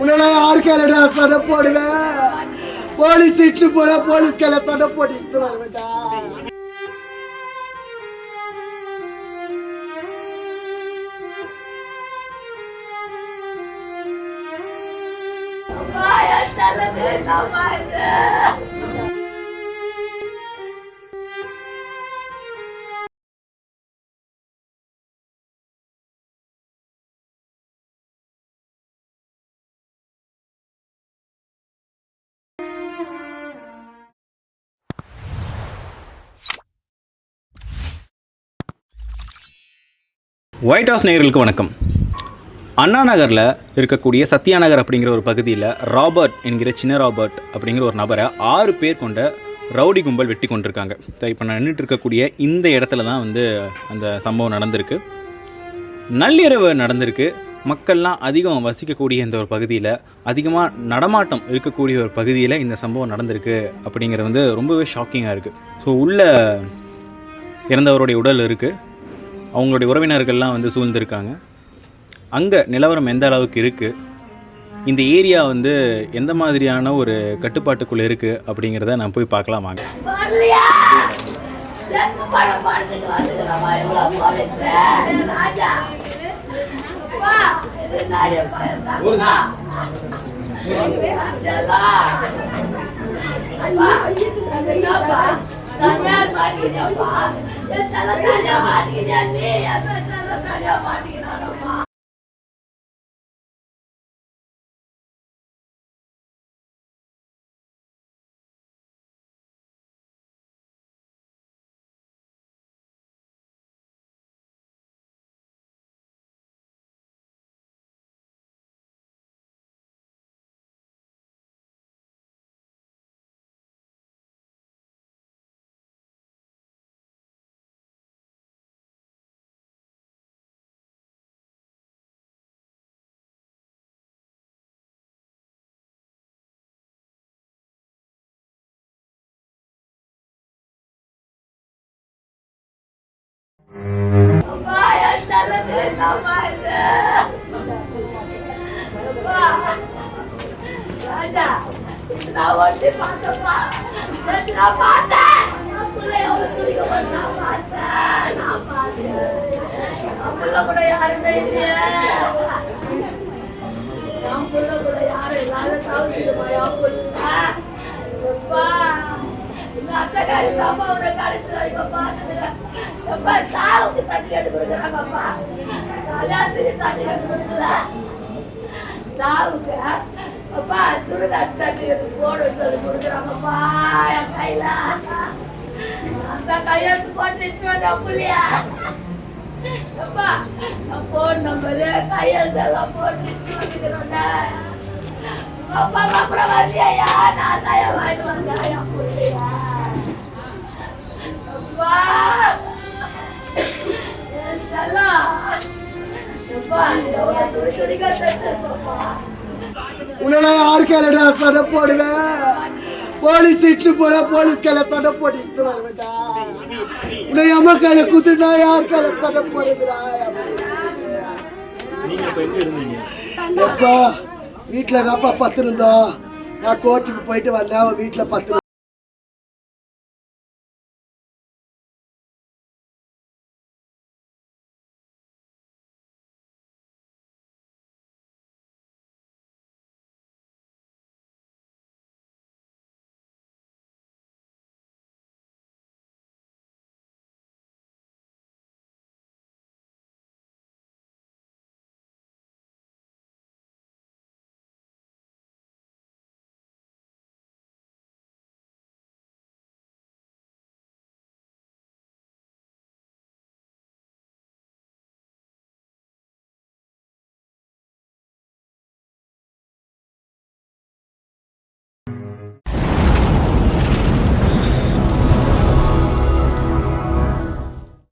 உன்னை யார் கேளடா சண்டை போடுவேன்? போலீஸ் இட்டு போல போலீஸ் கேல சண்டை போட்டு இட்டு வருவேன்டா. ஒயிட் ஹவுஸ் நேயர்களுக்கு வணக்கம். அண்ணா நகரில் இருக்கக்கூடிய சத்யா நகர் அப்படிங்கிற ஒரு பகுதியில் ராபர்ட் என்கிற சின்ன ராபர்ட் அப்படிங்கிற ஒரு நபரை ஆறு பேர் கொண்ட ரவுடி கும்பல் வெட்டி கொண்டிருக்காங்க. இப்போ நான் நின்றுட்டு இருக்கக்கூடிய இந்த இடத்துல தான் வந்து அந்த சம்பவம் நடந்திருக்கு. நள்ளிரவு நடந்திருக்கு. மக்கள்லாம் அதிகம் வசிக்கக்கூடிய இந்த ஒரு பகுதியில் அதிகமாக நடமாட்டம் இருக்கக்கூடிய ஒரு பகுதியில் இந்த சம்பவம் நடந்திருக்கு அப்படிங்கிறது வந்து ரொம்பவே ஷாக்கிங்காக இருக்குது ஸோ உள்ள இறந்தவருடைய உடல் இருக்குது அவங்களுடைய உறவினர்கள்லாம் வந்து சூழ்ந்திருக்காங்க. அங்கே நிலவரம் எந்த அளவுக்கு இருக்குது இந்த ஏரியா வந்து எந்த மாதிரியான ஒரு கட்டுப்பாட்டுக்குள்ளே இருக்குது அப்படிங்கிறத நான் போய் பார்க்கலாம் வாங்க. தனியார் மாட்டிக்கிட்டப்பா என் செல்ல தனியா மாட்டிக்கிட்டியா நீ என் நான் ஒட்டி பார்த்தப்பா நான் பார்த்தேன் என் பிள்ளை நான் பார்த்தேன் நான் பார்த்தேன் பிள்ளை கூட யாருமே இல்லையே நான் பிள்ளை கூட யாரும் இல்லாத தவிர்த்துமா என் பிள்ளை அப்பா பாப்பா உன்னை கடைசி வரைக்கும் பார்த்ததுல அப்பா சாவுக்கு சர்டிஃபிகேட் கொடுக்குறாங்கப்பா கல்யாணத்துக்கு சர்டிஃபிகேட் கொடுக்கல சாவுக்கு அப்பா சுடுகாட்டு சர்டிஃபிகேட் போட சொல்லி கொடுக்குறாங்கப்பா என் கையில அந்த கையெழுத்து போட்டு வந்த அப்பா போன் நம்பரு கையெழுத்து எல்லாம் போட்டு வந்துக்கிறோம்ல அப்பா கூட வரலையா நான் தான் வாங்கிட்டு வந்தேன் உன்னை யார் கையிலடா சண்டை போடுவேன். போலீஸ் இட்டு போல போலீஸ் கையில சண்டை போட்டு இட்டு வருவேன்டா உன்னை அம்மா கையில குத்துட்டா யார் கையில சண்டை போடுதுடா எப்பா வீட்டுல தான்ப்பா பத்து இருந்தோம் நான் கோர்ட்டுக்கு போயிட்டு வந்தேன் அவன் வீட்டுல பத்து